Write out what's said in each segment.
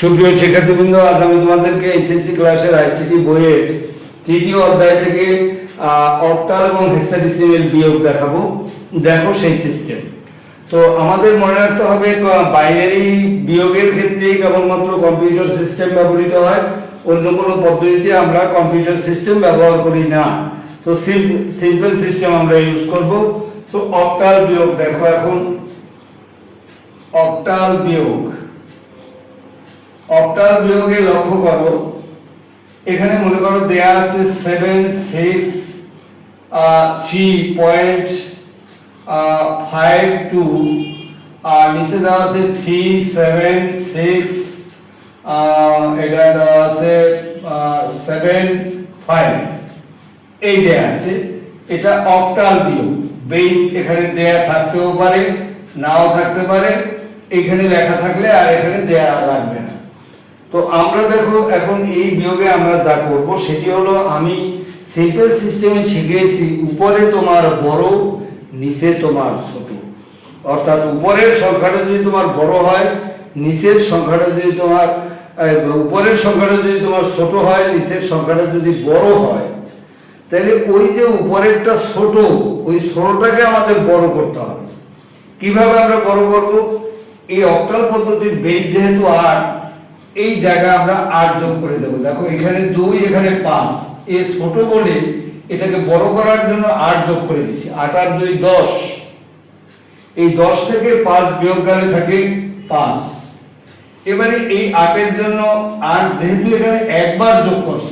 সুপ্রিয় শিক্ষার্থীবৃন্দ, আজ আমি তোমাদেরকে এইচএসসি ক্লাসের আইসিটি বইয়ের তৃতীয় অধ্যায় থেকে অক্টাল এবং হেক্সাডেসিমেল বিয়োগ দেখাবো। দেখো সেই সিস্টেম তো আমাদের মনে রাখতে হবে বাইনারি বিয়োগের ক্ষেত্রে কেবলমাত্র কম্পিউটার সিস্টেম ব্যবহৃত হয়, অন্য কোনো পদ্ধতিতে আমরা কম্পিউটার সিস্টেম ব্যবহার করি না। তো সিম্পল সিস্টেম আমরা ইউজ করব। তো অক্টাল বিয়োগ দেখো এখন। অক্টাল বিয়োগ। অক্টাল বিয়োগে লক্ষ্য করো। এখানে মনে করো দেয়া আছে seven six three point five two আর নিচে দেওয়া আছে থ্রি সেভেন সিক্স এটা দেওয়া আছে সেভেন ফাইভ এই দেয়া আছে, এটা অক্টাল বিয়োগ। বেস এখানে দেয়া থাকতেও পারে, নাও থাকতে পারে, এখানে লেখা থাকলে আর এখানে দেয়া লাগবে না। তো আমরা দেখো এখন এই বিয়োগে আমরা যা করব, সেটি হলো আমি সিম্পল সিস্টেমে শিখেছি উপরে তোমার বড়, নিচে তোমার ছোট। অর্থাৎ উপরের সংখ্যাটা যদি তোমার বড় হয়, নিচের সংখ্যাটা যদি তোমার উপরের সংখ্যাটা যদি তোমার ছোট হয়, নিচের সংখ্যাটা যদি বড় হয়, তাহলে ওই যে উপরেরটা ছোট, ওই ছোটটাকে আমাদের বড় করতে হবে। কীভাবে আমরা বড় করব? এই অক্টাল পদ্ধতির বেজ যেহেতু আট এই জায়গা আমরা আট যোগ করে দেবো। দেখো, এখানে দুই, এখানে পাঁচ। এ ছোট বলে এটাকে বড় করার জন্য আট যোগ করে দিচ্ছি আট আর দুই, দশ। এই দশ থেকে পাঁচ বিয়োগ গেলে থাকে পাঁচ। এবারে এই আটের জন্য আট, যেহেতু এখানে একবার যোগ করছ,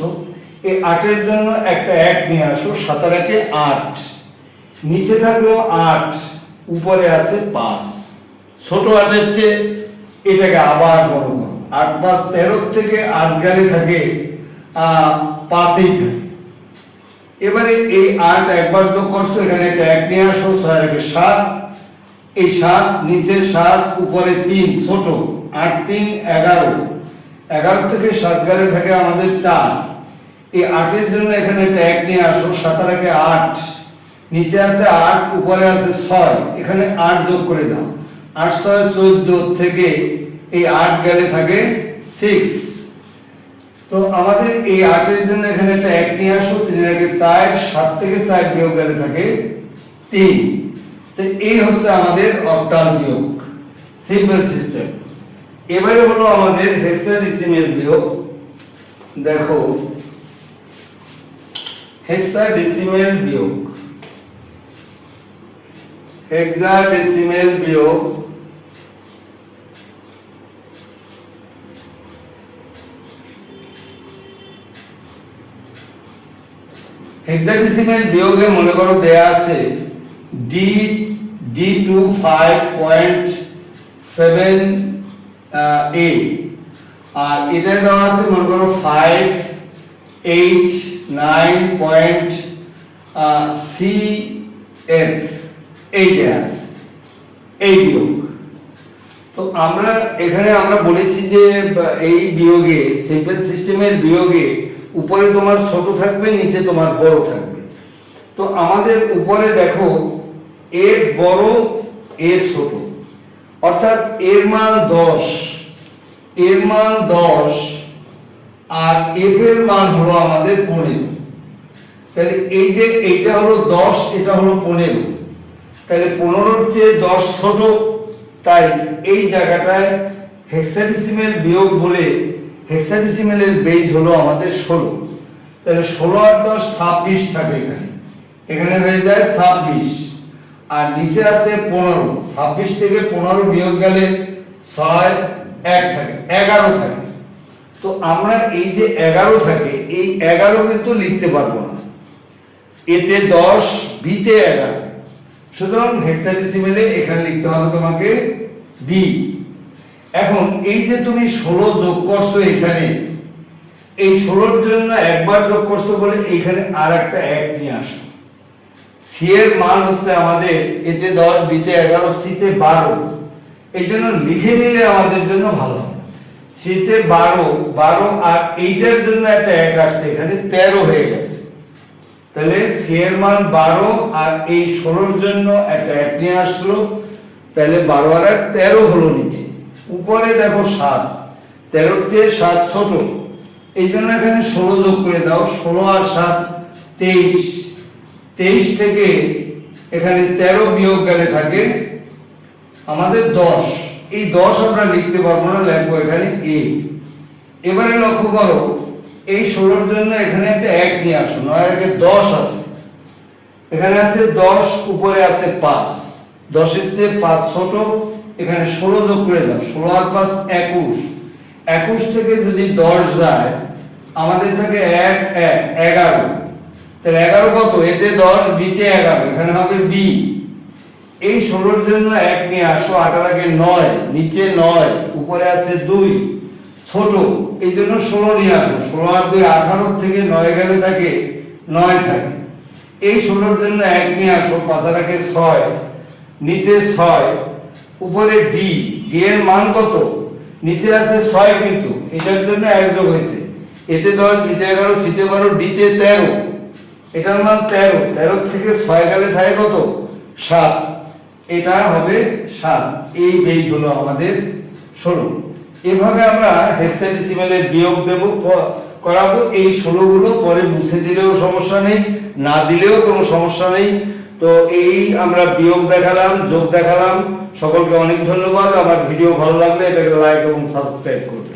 এই আটের জন্য একটা এক নিয়ে আসো সাতার একে আট। নিচে থাকল আট, উপরে আছে পাঁচ। ছোট আটের চেয়ে এটাকে আবার বড় আট পাঁচ তেরো থেকে আট গেলে থাকে পাঁচেই থাকে। এবারে এই আট একবার যোগ করছ, এখানে একটা এক নিয়ে আসো, ছয় একে সাত। এই সাত, নিচের সাত, উপরে তিন, ছোট, আট, তিন, এগারো। এগারো থেকে সাত গেলে থাকে আমাদের চার। এই আটের জন্য এখানে একটা এক নিয়ে আসো, সাতার একে আট। নিচে আছে আট, উপরে আছে ছয়। এখানে আট যোগ করে দাও। আট, ছয়, চোদ্দ থেকে এই আট গেলে থাকে সিক্স তো আমাদের এই আটের জন্য এখানে একটা এক নিয়ে আসো, তিনের আগে চার সাত থেকে চার বিয়োগ গেলে থাকে তিন। তো এই হচ্ছে আমাদের অক্টাল বিয়োগ সিম্পল সিস্টেম এবারে হলো আমাদের হেক্সাডেসিমেল বিয়োগ। দেখো হেক্সাডেসিমেল বিয়োগ হেক্সাডেসিমেল বিয়োগ। হেক্সাডেসিমেল বিয়োগে মনে করো দেয়া আছে D D two five point seven A আর এটা দেওয়া আছে মনে করো five eight nine point C F এইটা আছে। এই বিয়োগ। তো আমরা এখানে আমরা বলেছি যে এই বিয়োগে সিম্পল সিস্টেমের বিয়োগে উপরে তোমার ছোট থাকবে, নিচে তোমার বড় থাকবে। তো আমাদের উপরে দেখো, এ বড়, এ ছোট। অর্থাৎ এর মান দশ, এর মান দশ, আর এফ এর মান হলো আমাদের পনেরো। তাহলে এই যে এইটা হলো দশ, এটা হলো পনেরো। তাহলে পনেরোর চেয়ে দশ ছোট, তাই এই জায়গাটায় হেক্সাডেসিমেল বিয়োগ বলে হেক্সাডেসিমেলের বেজ হলো আমাদের ষোলো। তাহলে ষোলো আর দশ, ছাব্বিশ থাকে এখানে। এখানে হয়ে যায় ছাব্বিশ। আর নিচে আছে পনেরো। ছাব্বিশ থেকে পনেরো বিয়োগ গেলে ছয়, এক থাকে, এগারো থাকে। তো আমরা এই যে এগারো থাকে, এই এগারো কিন্তু লিখতে পারব না। এতে দশ, বিতে এগারো। সুতরাং হেক্সাডেসিমেলে এখানে লিখতে হবে তোমাকে বি। এখন এই যে তুমি ষোলো যোগ করছ এখানে, এই ষোলোর জন্য একবার যোগ করছ বলে এখানে আর একটা এক নিয়ে আসো। সি এর মান হচ্ছে আমাদের এতে দশ বিতে এগারো সিতে বারো। এই জন্য লিখে নিলে আমাদের জন্য ভালো। সিতে বারো বারো আর এইটার জন্য একটা এক আসছে, এখানে তেরো হয়ে গেছে। তাহলে সি এর মান বারো আর এই ষোলোর জন্য একটা এক নিয়ে আসলো। তাহলে বারো আর তেরো হলো নিচে। উপরে দেখো সাত, তেরোর চেয়ে সাত ছোট। এই জন্য এখানে ষোলো যোগ করে দাও, ষোলো আর সাত, তেইশ। তেইশ থেকে এখানে তেরো বিয়োগ গেলে থাকে আমাদের দশ। এই দশ আমরা লিখতে পারব না, লিখব এখানে এ। এবারে লক্ষ্য করো, এই ষোলোর জন্য এখানে একটা এক নিয়ে আসো, নয় আগে দশ আছে। এখানে আছে দশ, উপরে আছে পাঁচ। দশের চেয়ে পাঁচ ছোট এখানে ষোলো যোগ করে দাও। ষোলো আর পাঁচ একুশ। একুশ থেকে যদি দশ যায়, আমাদের থাকে এক এক, এগারো। তাহলে এগারো কত? এতে দশ, বিতে এগারো। এখানে হবে বি এই ষোলোর জন্য এক নিয়ে আসো, আটার আগে নয়, নিচে নয়, উপরে আছে দুই। ছোট, এই জন্য ষোলো নিয়ে আসো। ষোলো আর দুই আঠারো থেকে নয় গেলে থাকে, নয় থাকে। এই ষোলোর জন্য এক নিয়ে আসো, পাঁচার আগে ছয়, নিচে ছয় উপরে ডি ডি এর মান কত? নিচে আছে ছয় কিন্তু, এটার জন্য এক যোগ হয়েছে। এতে ধর বিতে এগারো সিতে বারো ডিতে তেরো। এটার মান তেরো তেরো থেকে ছয় গেলে থাকে কত? সাত। এটা হবে সাত। এই বেজ হলো আমাদের ষোলো। এভাবে আমরা হেক্সাডেসিমেলের বিয়োগ দেব। করাবো, এই ষোলো গুলো পরে মুছে দিলেও সমস্যা নেই, না দিলেও কোনো সমস্যা নেই। তো এই আমরা বিয়োগ দেখালাম, যোগ দেখালাম। সকলকে অনেক ধন্যবাদ। আমার ভিডিও ভালো লাগলে এটাকে লাইক এবং সাবস্ক্রাইব করবে